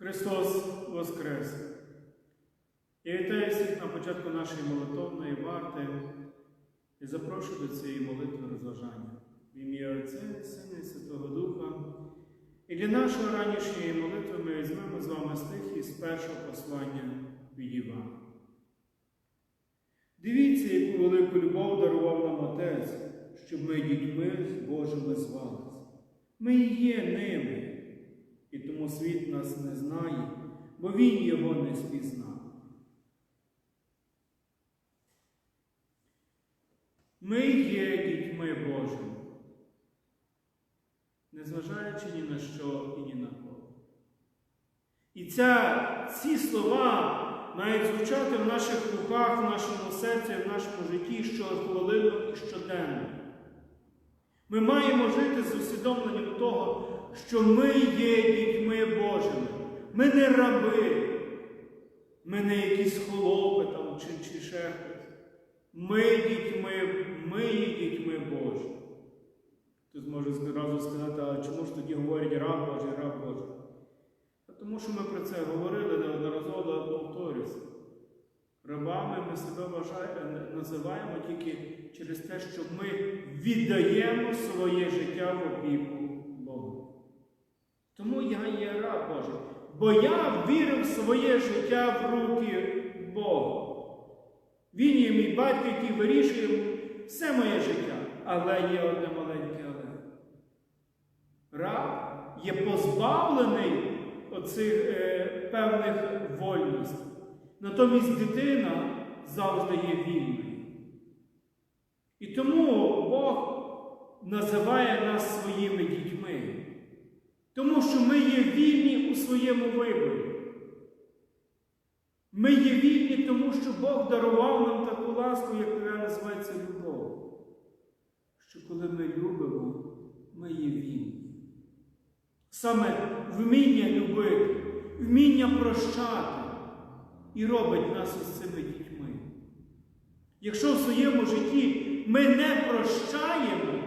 Христос Воскрес! Я вітаю всіх на початку нашої молитовної варти і запрошую до цієї молитви розважання в ім'я Отця, Сина і Святого Духа. І для нашої ранішньої молитви ми візьмемо з вами стих із першого послання від Івана. Дивіться, яку велику любов дарував нам Отець, щоб ми дітьми Божими звались. Ми є ними, і тому світ нас не знає, бо Він його не спізнав. Ми є дітьми Божими, незважаючи ні на що і ні на кого. І ця, ці слова мають звучати в наших руках, в нашому серці, в нашому житті щохвилинно і щоденно. Ми маємо жити з усвідомленням того, що ми є дітьми Божими. Ми не раби, ми не якісь холопи там, чи, чи ще. Ми дітьми, ми є дітьми Божі. Хтось може зразу сказати, а чому ж тоді говорять раб Божий, раб Божий? Тому що ми про це говорили неодноразово повторюся. Рабами ми себе вважаємо, називаємо тільки через те, що ми віддаємо своє життя в опіку. Тому я є раб Божий, бо я вірив своє життя в руки Бога. Він є мій батько, який вирішує все моє життя, але є одне маленьке але. Раб є позбавлений оцих е, певних вольностей. Натомість дитина завжди є вільною. І тому Бог називає нас своїми дітьми. Тому що ми є вільні у своєму виборі. Ми є вільні, тому що Бог дарував нам таку ласку, яка називається любов. Що коли ми любимо, ми є вільні. Саме вміння любити, вміння прощати і робить нас із цими дітьми. Якщо в своєму житті ми не прощаємо,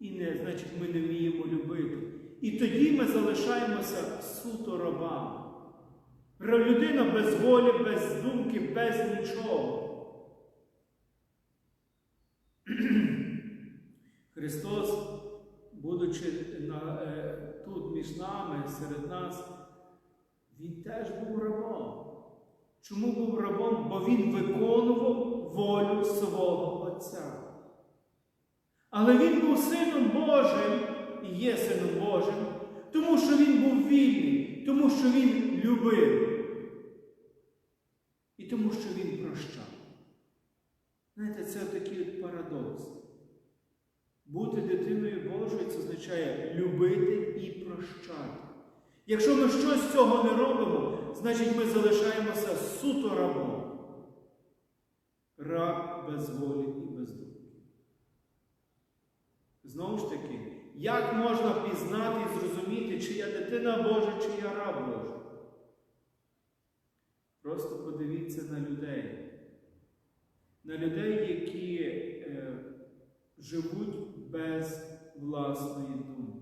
і не, значить ми не вміємо любити. І тоді ми залишаємося суто рабами. Людина без волі, без думки, без нічого. Христос, будучи на, е, тут між нами, серед нас, Він теж був рабом. Чому був рабом? Бо Він виконував волю свого Отця. Але Він був Сином Божим і є Сином Божим, тому що Він був вільний, тому що Він любив. І тому, що Він прощав. Знаєте, це такий парадокс. Бути дитиною Божою це означає любити і прощати. Якщо ми щось з цього не робимо, значить ми залишаємося суто рабом. Раб без волі і без думки. Знову ж таки, як можна пізнати і зрозуміти, чи я дитина Божа, чи я раб Божий? Просто подивіться на людей. На людей, які е, живуть без власної думки.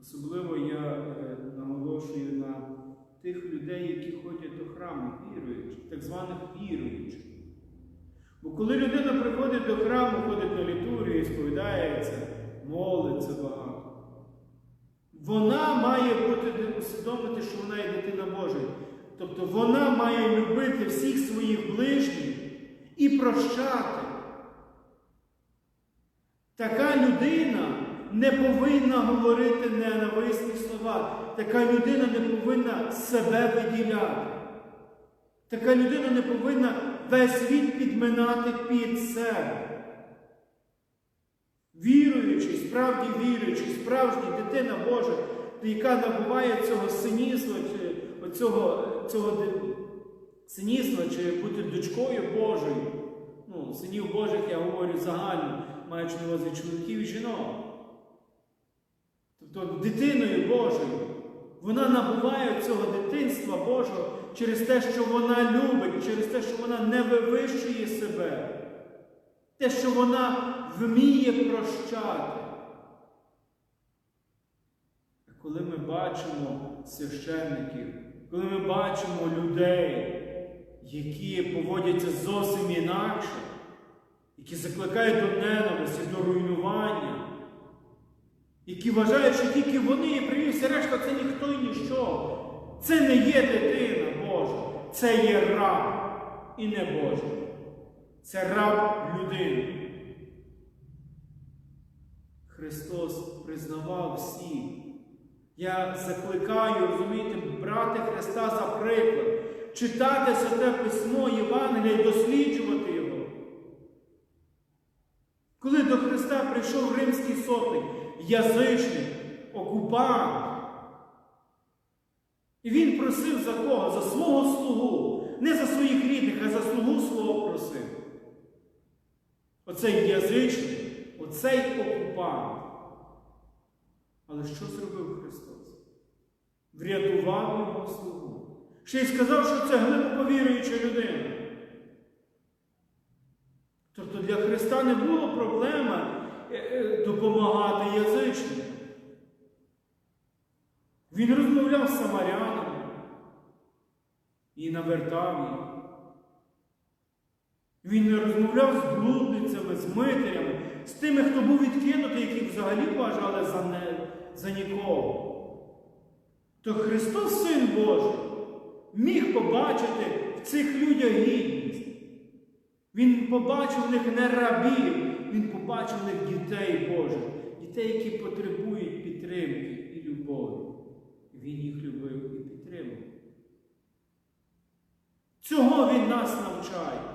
Особливо я е, наголошую на тих людей, які ходять до храму, віруючих, так званих віруючих. Бо коли людина приходить до храму, ходить на літургію, сповідається, молиться багато, вона має бути усвідомити, що вона є дитина Божа. Тобто вона має любити всіх своїх ближніх і прощати. Така людина не повинна говорити ненависні слова. Така людина не повинна себе виділяти. Така людина не повинна весь світ підминати під себе. Віруючий, справді віруючий, справжній дитина Божа, яка набуває цього синівства, чи оцього, цього синівства, чи бути дочкою Божою. Ну, синів Божих я говорю загально, маючи на увазі чоловіків і жінок. Тобто дитиною Божою. Вона набуває цього дитинства Божого через те, що вона любить, через те, що вона не вивищує себе, те, що вона вміє прощати. Коли ми бачимо священників, коли ми бачимо людей, які поводяться зовсім інакше, які закликають до ненависті, до руйнування, які вважають, що тільки вони є привівся, решта це ніхто і ніщо. Це не є дитина Божа, це є раб і не Божий. Це раб людини. Христос признавав всіх. Я закликаю, розумієте, брати Христа за приклад, читати Святе Письмо Євангелія і досліджувати його. Коли до Христа прийшов римський сотник, язичник, окупант, і він просив за кого? За свого слугу. Не за своїх рідних, а за слугу свого просив. Оцей язичник, оцей окупант. Але що зробив Христос? Врятував його слугу. Ще й сказав, що це глибоко віруюча людина. Тобто для Христа не було проблеми е, е, допомагати язичникам. Він розмовляв з самарянами і навертав їх. Він не розмовляв з блудницями, з митарями, з тими, хто був відкинутий, яких взагалі вважали за, не, за нікого. То Христос, Син Божий, міг побачити в цих людях гідність. Він побачив в них не рабів, він побачив в них дітей Божих, дітей, які потребують підтримки і любові. Він їх любив і підтримав. Цього Він нас навчає.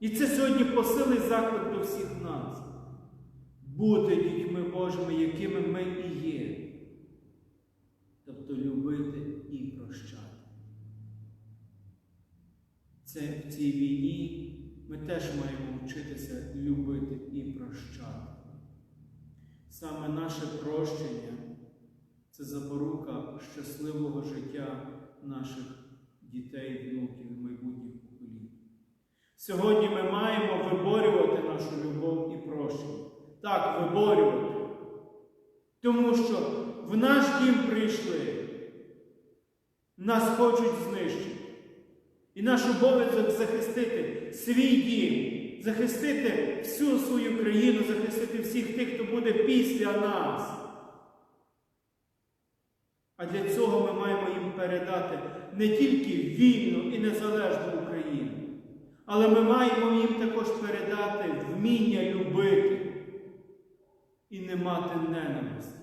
І це сьогодні посилий заклик до всіх нас. Бути дітьми Божими, якими ми і є. Тобто любити і прощати. Це в цій війні ми теж маємо вчитися любити і прощати. Саме наше прощення це запорука щасливого життя наших дітей, внуків і майбутніх. Сьогодні ми маємо виборювати нашу любов і прощення. Так, виборювати. Тому що в наш дім прийшли, нас хочуть знищити. І наш обов'язок захистити свій дім, захистити всю свою країну, захистити всіх тих, хто буде після нас. А для цього ми маємо їм передати не тільки вільну і незалежну Україну, але ми маємо їм також передати вміння любити і не мати ненависті.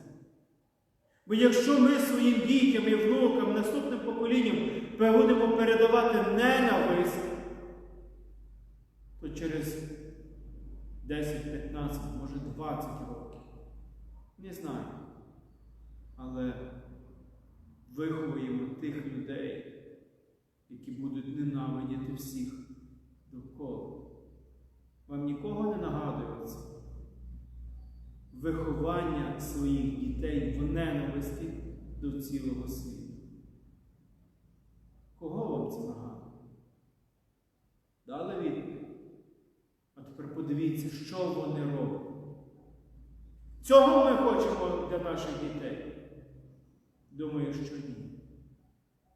Бо якщо ми своїм дітям і внукам, наступним поколінням будемо передавати ненависть, то через 10, 15, може 20 років, не знаю, але виховуємо тих людей, які будуть ненавидіти всіх довкола. Вам нікого не нагадується? Виховання своїх дітей в ненависті до цілого світу. Кого вам це нагадує? Дали відповідь? А тепер подивіться, що вони роблять. Цього ми хочемо для наших дітей. Думаю, що ні.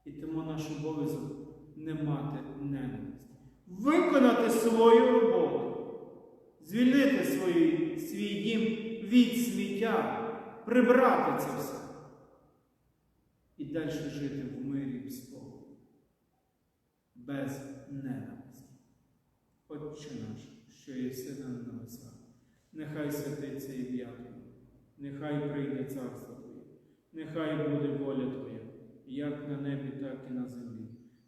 І тому наш обов'язок не мати ненависті. Виконати свою роботу, звільнити свій, свій дім від сміття, прибрати це все. І далі жити в мирі і спокій. Без ненависті. Отче наш, що є сина на небесах, нехай святиться ім'я Твоє, нехай прийде царство Твоє, нехай буде воля Твоя, як на небі, так і на землі.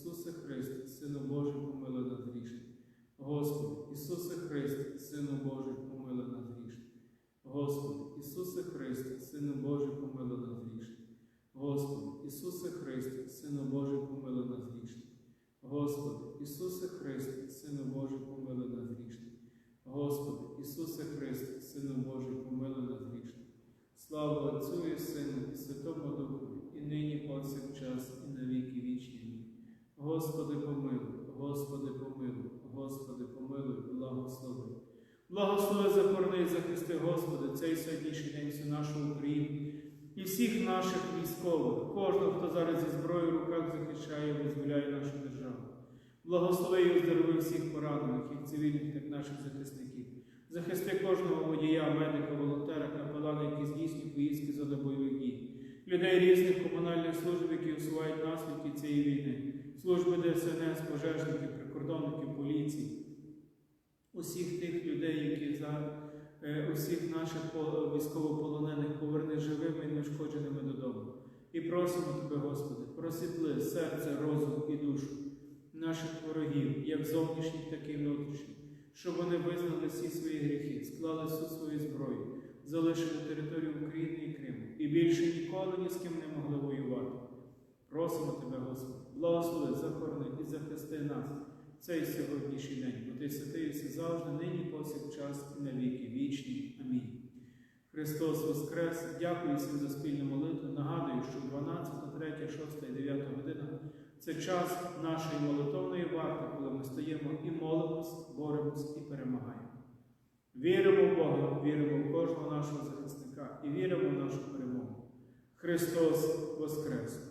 Ісусе Христ, Сину Божий, помилуй над грішем. Господи, Ісусе Христ, Сину Божий, помилуй над грішем. Господи, Ісусе Христе, Сину Божий, помилуй над грішем. Господи, Ісусе Христе, Сину Божий, помилуй над грішем. Господи, Ісусе Христе, Сину Божий, помилуй Благослови захорони і захисти, Господи, цей сьогоднішній день всю нашу Україну і всіх наших військових, кожного, хто зараз зі зброєю в руках захищає і визволяє нашу державу. Благослови і оздорови всіх поранених, як цивільних, так наших захисників. Захисти кожного водія, медика, волонтера, капелана, які здійснюють поїздки за бойових дій, людей різних комунальних служб, які усувають наслідки цієї війни, служби ДСНС, пожежників, прикордонників, поліції, усіх тих людей, які за е, усіх наших військовополонених поверни живими і неушкодженими додому. І просимо Тебе, Господи, просвітли серце, розум і душу наших ворогів, як зовнішніх, так і внутрішніх, щоб вони визнали всі свої гріхи, склали всю свою зброю, залишили територію України і Криму і більше ніколи ні з ким не могли воювати. Просимо Тебе, Господи, благослови, захорони і захисти нас цей сьогоднішній день, бо Ти святий і завжди, нині повсякчас і на віки вічні. Амінь. Христос Воскрес! Дякую всім за спільну молитву. Нагадую, що 12, 3, 6 і 9 година це час нашої молитовної варти, коли ми стоїмо і молимось, боремось і перемагаємо. Віримо в Бога, віримо в кожного нашого захисника і віримо в нашу перемогу. Христос Воскрес!